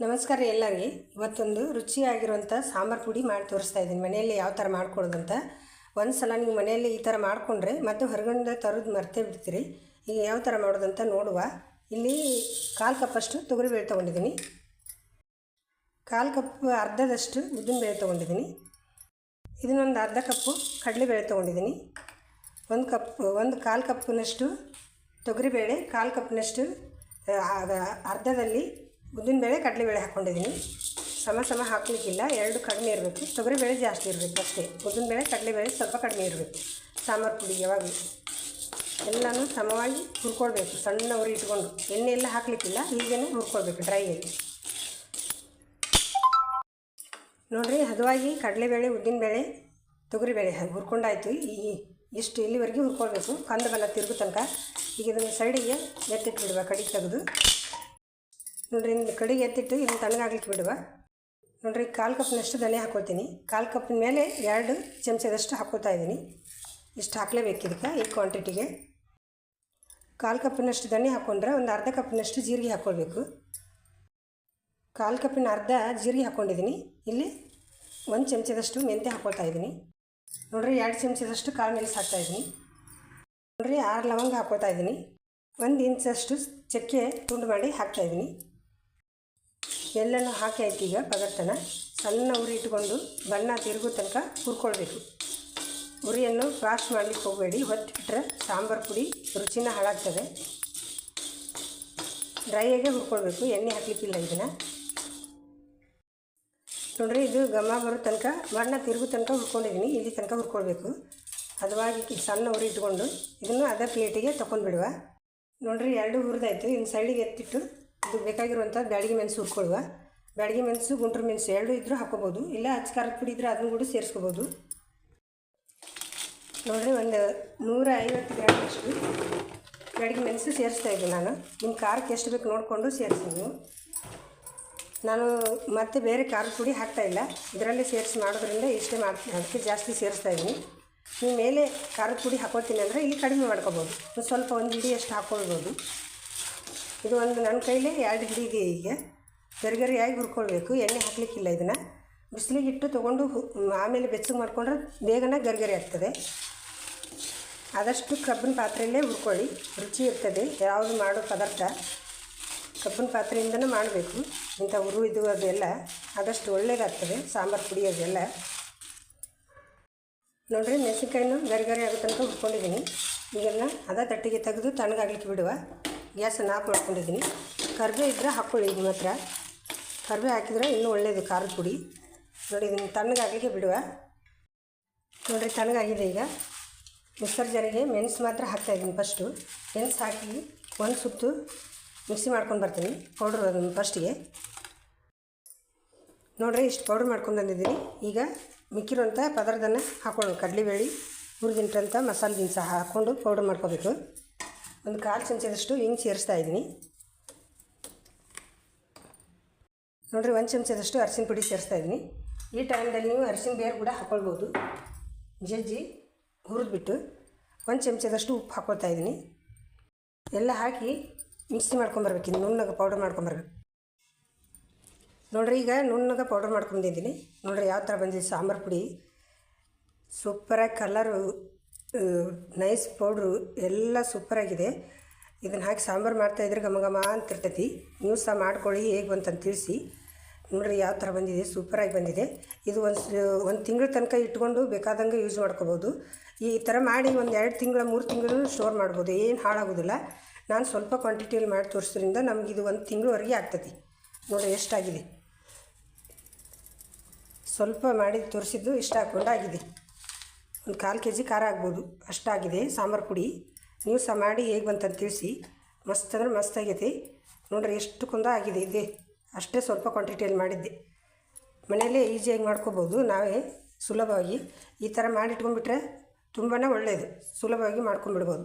ನಮಸ್ಕಾರ ಎಲ್ಲರಿಗೆ ಇವತ್ತೊಂದು ರುಚಿಯಾಗಿರುವಂಥ ಸಾಂಬಾರು ಪುಡಿ ಮಾಡಿ ತೋರಿಸ್ತಾ ಇದ್ದೀನಿ. ಮನೆಯಲ್ಲಿ ಯಾವ ಥರ ಮಾಡ್ಕೊಳ್ಳೋದಂತ ಒಂದು ಸಲ ನೀವು ಮನೆಯಲ್ಲಿ ಈ ಥರ ಮಾಡಿಕೊಂಡ್ರೆ ಮತ್ತು ಹೊರಗಡೆ ತರೋದು ಮರ್ತೇ ಬಿಡ್ತೀರಿ. ಈಗ ಯಾವ ಥರ ಮಾಡೋದಂತ ನೋಡುವ. ಇಲ್ಲಿ ಕಾಲು ಕಪ್ಪಷ್ಟು ತೊಗರಿಬೇಳೆ ತೊಗೊಂಡಿದ್ದೀನಿ. ಕಾಲು ಕಪ್ ಅರ್ಧದಷ್ಟು ಉದ್ದಿನಬೇಳೆ ತೊಗೊಂಡಿದ್ದೀನಿ. ಇದನ್ನೊಂದು ಅರ್ಧ ಕಪ್ಪು ಕಡಲೆಬೇಳೆ ತೊಗೊಂಡಿದ್ದೀನಿ. ಒಂದು ಕಪ್, ಒಂದು ಕಾಲು ಕಪ್ಪಿನಷ್ಟು ತೊಗರಿಬೇಳೆ ಕಾಲು ಆ- ಅರ್ಧದಲ್ಲಿ ಉದ್ದಿನಬೇಳೆ ಕಡಲೆಬೇಳೆ ಹಾಕ್ಕೊಂಡಿದ್ದೀನಿ. ಸಮ ಸಮ ಹಾಕಲಿಕ್ಕಿಲ್ಲ, ಎರಡು ಕಡಿಮೆ ಇರಬೇಕು. ತೊಗರಿ ಬೇಳೆ ಜಾಸ್ತಿ ಇರಬೇಕು ಅಷ್ಟೇ. ಉದ್ದಿನಬೇಳೆ ಕಡಲೆಬೇಳೆ ಸ್ವಲ್ಪ ಕಡಿಮೆ ಇರಬೇಕು. ಸಾಂಬಾರು ಪುಡಿ ಯಾವಾಗಲೂ ಎಲ್ಲನೂ ಸಮವಾಗಿ ಹುರ್ಕೊಳ್ಬೇಕು ಸಣ್ಣ ಉರಿ ಇಟ್ಕೊಂಡು. ಎಣ್ಣೆ ಎಲ್ಲ ಹಾಕಲಿಕ್ಕಿಲ್ಲ ಹೀಗೇ ಹುರ್ಕೊಳ್ಬೇಕು ಡ್ರೈಯಲ್ಲಿ ನೋಡಿರಿ, ಹದವಾಗಿ ಕಡಲೆಬೇಳೆ ತೊಗರಿ ಬೇಳೆ ಹುರ್ಕೊಂಡಾಯ್ತು. ಈ ಇಷ್ಟು ಇಲ್ಲಿವರೆಗೆ ಹುರ್ಕೊಳ್ಬೇಕು. ಕಂದ ಬೆಲ್ಲ ತಿರುಗು ತನಕ. ಈಗ ಇದನ್ನು ಸೈಡಿಗೆ ಎತ್ತಿಟ್ಬಿಡುವ, ಕಡಿಗೆ ತೆಗೆದು. ನೋಡಿರಿ ಕಡೆಗೆ ಎತ್ತಿಟ್ಟು ಇದನ್ನು ತಣ್ಣಗಾಗ್ಲಿಕ್ಕೆ ಬಿಡುವ. ನೋಡ್ರಿ, ಕಾಲು ಕಪ್ನಷ್ಟು ಧನೆ ಹಾಕೋತೀನಿ. ಕಾಲು ಕಪ್ಪಿನ ಮೇಲೆ ಎರಡು ಚಮಚದಷ್ಟು ಹಾಕೋತಾ ಇದ್ದೀನಿ. ಇಷ್ಟು ಹಾಕಲೇಬೇಕು ಇದಕ್ಕೆ ಈ ಕ್ವಾಂಟಿಟಿಗೆ ಕಾಲು ಕಪ್ಪಿನಷ್ಟು ಧನೆ ಹಾಕ್ಕೊಂಡ್ರೆ ಒಂದು ಅರ್ಧ ಕಪ್ಪಿನಷ್ಟು ಜೀರಿಗೆ ಹಾಕ್ಕೊಳ್ಬೇಕು ಕಾಲು ಕಪ್ಪಿನ ಅರ್ಧ ಜೀರಿಗೆ ಹಾಕ್ಕೊಂಡಿದ್ದೀನಿ ಇಲ್ಲಿ ಒಂದು ಚಮಚದಷ್ಟು ಮೆಂತ್ಯ ಹಾಕೋತಾ ಇದ್ದೀನಿ. ನೋಡ್ರಿ, ಎರಡು ಚಮಚದಷ್ಟು ಕಾಳು ಮೆಣಸು ಹಾಕ್ತಾಯಿದ್ದೀನಿ ನೋಡ್ರಿ, ಆರು ಲವಂಗ ಹಾಕ್ಕೊಳ್ತಾ ಇದ್ದೀನಿ. ಒಂದು ಇಂಚಷ್ಟು ಚಕ್ಕೆ ತುಂಡು ಮಾಡಿ ಹಾಕ್ತಾಯಿದ್ದೀನಿ ಎಲ್ಲನೂ ಹಾಕಿ ಆಯ್ತು ಈಗ ಪದಾರ್ಥನ. ಸಣ್ಣ ಉರಿ ಇಟ್ಕೊಂಡು ಬಣ್ಣ ತಿರುಗೋ ತನಕ ಹುರ್ಕೊಳ್ಬೇಕು. ಉರಿಯನ್ನು ಫ್ರಾಶ್ ಮಾಡಲಿಕ್ಕೆ ಹೋಗಬೇಡಿ. ಹೊತ್ತಿಟ್ಟರೆ ಸಾಂಬಾರು ಪುಡಿ ರುಚಿನ ಹಾಳಾಗ್ತದೆ. ಡ್ರೈಯಾಗೆ ಹುರ್ಕೊಳ್ಬೇಕು. ಎಣ್ಣೆ ಹಾಕ್ಲಿಕ್ಕಿಲ್ಲ ಇದನ್ನು. ನೋಡ್ರಿ, ಇದು ಘಮ ಬರೋ ತನಕ ಬಣ್ಣ ತಿರುಗು ತನಕ ಹುರ್ಕೊಂಡಿದ್ದೀನಿ. ಇಲ್ಲಿ ತನಕ ಹುರ್ಕೊಳ್ಬೇಕು. ಅದವಾಗಿ ಸಣ್ಣ ಉರಿ ಇಟ್ಕೊಂಡು ಇದನ್ನು ಅದೇ ಪ್ಲೇಟಿಗೆ ತೊಗೊಂಡ್ಬಿಡುವ ನೋಡ್ರಿ, ಎರಡು ಹುರಿದಾಯ್ತು. ಇನ್ನು ಸೈಡಿಗೆ ಎತ್ತಿಟ್ಟು ಇದು ಬೇಕಾಗಿರುವಂಥ ಬ್ಯಾಡಗಿ ಮೆಣಸು ಹುರ್ಕೊಳ್ಳುವ. ಬ್ಯಾಡಗಿ ಮೆಣಸು ಗುಂಟ್ರ ಮೆಣಸು ಎರಡು ಇದ್ದರೂ ಹಾಕೋಬೋದು ಇಲ್ಲ ಅಚ್ಚ ಖಾರದ ಪುಡಿ ಇದ್ದರೆ ಅದನ್ನು ಕೂಡ ಸೇರಿಸ್ಕೋಬೋದು. ನೋಡಿರಿ, ಒಂದು ನೂರ ಐವತ್ತು ಗ್ರಾಮಷ್ಟು ಬ್ಯಾಡಗಿ ಮೆಣಸು ಸೇರಿಸ್ತಾ ಇದ್ದೀನಿ ನಾನು. ನಿಮ್ಮ ಖಾರಕ್ಕೆ ಎಷ್ಟು ಬೇಕು ನೋಡಿಕೊಂಡು ಸೇರಿಸಿ ನಾನು ಮತ್ತೆ ಬೇರೆ ಖಾರದ ಪುಡಿ ಹಾಕ್ತಾಯಿಲ್ಲ ಇದರಲ್ಲೇ ಸೇರಿಸಿ ಮಾಡೋದ್ರಿಂದ ಇಷ್ಟೇ ಮಾಡ್ತೀನಿ ಅದಕ್ಕೆ ಜಾಸ್ತಿ ಸೇರಿಸ್ತಾ ಇದ್ದೀನಿ. ನೀವು ಮೇಲೆ ಖಾರದ ಪುಡಿ ಹಾಕೋತೀನಿ ಅಂದರೆ ಇಲ್ಲಿ ಕಡಿಮೆ ಮಾಡ್ಕೋಬೋದು. ಸ್ವಲ್ಪ, ಒಂದು ಹಿಡಿಯಷ್ಟು ಹಾಕ್ಕೊಳ್ಬೋದು. ಇದು ಒಂದು ನನ್ನ ಕೈಲಿ ಎರಡು ಹಿಡಿ ಇದೆ ಈಗ ಗರಿಗರಿಯಾಗಿ ಹುರ್ಕೊಳ್ಬೇಕು. ಎಣ್ಣೆ ಹಾಕ್ಲಿಕ್ಕಿಲ್ಲ ಇದನ್ನು. ಬಿಸಿಲಿಗೆ ಇಟ್ಟು ತೊಗೊಂಡು ಆಮೇಲೆ ಬೆಚ್ಚಗೆ ಮಾಡಿಕೊಂಡ್ರೆ ಬೇಗನೆ ಗರಿಗರಿ ಆಗ್ತದೆ. ಆದಷ್ಟು ಕಬ್ಬಿನ ಪಾತ್ರೆಯಲ್ಲೇ ಹುರ್ಕೊಳ್ಳಿ. ರುಚಿ ಇರ್ತದೆ. ಯಾವುದು ಮಾಡೋ ಪದಾರ್ಥ ಕಬ್ಬಿನ ಪಾತ್ರೆಯಿಂದನೇ ಮಾಡಬೇಕು. ಇಂಥ ಹುರು ಇದು ಅದೆಲ್ಲ ಆದಷ್ಟು ಒಳ್ಳೆಯದಾಗ್ತದೆ ಸಾಂಬಾರು ಪುಡಿ ಅದೆಲ್ಲ. ನೋಡಿರಿ, ಮೆಣಸಿನ್ಕಾಯಿನೂ ಗರಿ ಗರಿ ಆಗೋ ಹುರ್ಕೊಂಡಿದ್ದೀನಿ. ಈಗೆಲ್ಲ ಅದ ತಟ್ಟಿಗೆ ತೆಗೆದು ತಣ್ಣಗಾಗ್ಲಿಕ್ಕೆ ಬಿಡುವ. ಗ್ಯಾಸನ್ನು ಹಾಕಿ ಮಾಡ್ಕೊಂಡಿದ್ದೀನಿ. ಕರಿಬೇ ಇದ್ದರೆ ಹಾಕ್ಕೊಳ್ಳಿ ನಿಮ್ಮ ಮಾತ್ರ ಕರಿಬೇ ಹಾಕಿದರೆ ಇನ್ನೂ ಒಳ್ಳೆಯದು ಖಾರದ ಪುಡಿ. ನೋಡಿ, ಇದನ್ನು ತಣ್ಣಗಾಗಲಿಕ್ಕೆ ಬಿಡುವ. ನೋಡಿರಿ ತಣ್ಣಗಾಗಿದೆ ಈಗ. ಮಿಕ್ಸರ್ ಜಾರಿಗೆ ಮೆಣಸು ಮಾತ್ರ ಹಾಕ್ತಾಯಿದ್ದೀನಿ ಫಸ್ಟು. ಮೆಣಸು ಹಾಕಿ ಒಂದು ಸುತ್ತು ಮಿಕ್ಸಿ ಮಾಡ್ಕೊಂಡು ಬರ್ತೀನಿ, ಪೌಡ್ರ್ ಅದನ್ನು ಫಸ್ಟಿಗೆ. ನೋಡಿರಿ, ಇಷ್ಟು ಪೌಡ್ರ್ ಮಾಡ್ಕೊಂಡು ಬಂದಿದ್ದೀನಿ. ಈಗ ಮಿಕ್ಕಿರುವಂಥ ಪದಾರ್ಥನ ಹಾಕ್ಕೊಳ್ಳೋಣ ಕಡಲೆಬೇಳೆ ಹುರಿದಿಟ್ಟಂಥ ಮಸಾಲೆ ದಿನಸ ಹಾಕ್ಕೊಂಡು ಪೌಡ್ರ್ ಮಾಡ್ಕೋಬೇಕು. ಒಂದು ಕಾಲು ಚಮಚದಷ್ಟು ಹಿಂಗೆ ಸೇರಿಸ್ತಾ ಇದ್ದೀನಿ. ನೋಡಿರಿ, ಒಂದು ಚಮಚದಷ್ಟು ಅರಿಶಿನ ಪುಡಿ ಸೇರಿಸ್ತಾ ಇದ್ದೀನಿ. ಈ ಟೈಮ್ದಲ್ಲಿ ನೀವು ಅರಿಶಿನ ಬೇರು ಕೂಡ ಹಾಕ್ಕೊಳ್ಬೋದು ಜಜ್ಜಿ ಹುರಿದ್ಬಿಟ್ಟು ಒಂದು ಚಮಚದಷ್ಟು ಉಪ್ಪು ಹಾಕ್ಕೊಳ್ತಾ ಇದ್ದೀನಿ. ಎಲ್ಲ ಹಾಕಿ ಮಿಕ್ಸಿ ಮಾಡ್ಕೊಂಬರ್ಬೇಕು ಇನ್ನು ನುಣ್ಣಗೆ ಪೌಡರ್ ಮಾಡ್ಕೊಂಬರ್ಬೇಕು ನೋಡ್ರಿ, ಈಗ ನುಣ್ಣಗೆ ಪೌಡರ್ ಮಾಡ್ಕೊಂಡಿದ್ದೀನಿ ನೋಡಿರಿ, ಯಾವ ಥರ ಬಂದಿದೆ ಸಾಂಬಾರು ಪುಡಿ. ಸೂಪರಾಗಿ ಕಲರು ನೈಸ್ ಪೌಡ್ರು ಎಲ್ಲ ಸೂಪರಾಗಿದೆ. ಇದನ್ನು ಹಾಕಿ ಸಾಂಬಾರು ಮಾಡ್ತಾಯಿದ್ರೆ ಘಮ ಘಮ ಅಂತಿರ್ತೈತಿ. ನೀವು ಸಹ ಮಾಡ್ಕೊಳ್ಳಿ, ಹೇಗೆ ಬಂತಂತ ತಿಳಿಸಿ. ನೋಡ್ರಿ ಯಾವ ಥರ ಬಂದಿದೆ, ಸೂಪರಾಗಿ ಬಂದಿದೆ. ಇದು ಒಂದು ಒಂದು ತಿಂಗಳ ತನಕ ಇಟ್ಕೊಂಡು ಬೇಕಾದಂಗೆ ಯೂಸ್ ಮಾಡ್ಕೋಬೋದು. ಈ ಥರ ಮಾಡಿ ಒಂದು ಎರಡು ತಿಂಗಳ, ಮೂರು ತಿಂಗಳು ಸ್ಟೋರ್ ಮಾಡ್ಬೋದು. ಏನು ಹಾಳಾಗೋದಿಲ್ಲ. ನಾನು ಸ್ವಲ್ಪ ಕ್ವಾಂಟಿಟಿಯಲ್ಲಿ ಮಾಡಿ ತೋರಿಸೋದ್ರಿಂದ ಇದು ಒಂದು ತಿಂಗಳವರೆಗೆ ಆಗ್ತೈತಿ. ನೋಡಿರಿ ಎಷ್ಟಾಗಿದೆ. ಸ್ವಲ್ಪ ಮಾಡಿ ತೋರಿಸಿದ್ದು ಇಷ್ಟ ಹಾಕ್ಕೊಂಡು ಆಗಿದೆ. ಒಂದು ಕಾಲು ಕೆ ಜಿ ಖಾರ ಆಗ್ಬೋದು. ಅಷ್ಟಾಗಿದೆ. ಸಾಂಬಾರು ಪುಡಿ. ನೀವು ಸಹ ಮಾಡಿ ಹೇಗೆ ಬಂತಂತ ತಿಳಿಸಿ. ಮಸ್ತ್ ಅಂದ್ರೆ ಮಸ್ತ್ ಆಗೈತಿ. ನೋಡ್ರಿ ಎಷ್ಟು ಕುಂದ ಆಗಿದೆ. ಇದೆ. ಅಷ್ಟೇ ಸ್ವಲ್ಪ ಕ್ವಾಂಟಿಟಿಯಲ್ಲಿ ಮಾಡಿದ್ದೆ. ಮನೆಯಲ್ಲೇ ಈಸಿಯಾಗಿ ಮಾಡ್ಕೋಬೋದು. ನಾವೇ ಸುಲಭವಾಗಿ ಈ ಥರ ಮಾಡಿಟ್ಕೊಂಡ್ಬಿಟ್ರೆ ತುಂಬಾ ಒಳ್ಳೆಯದು ಸುಲಭವಾಗಿ ಮಾಡ್ಕೊಂಡ್ಬಿಡ್ಬೋದು.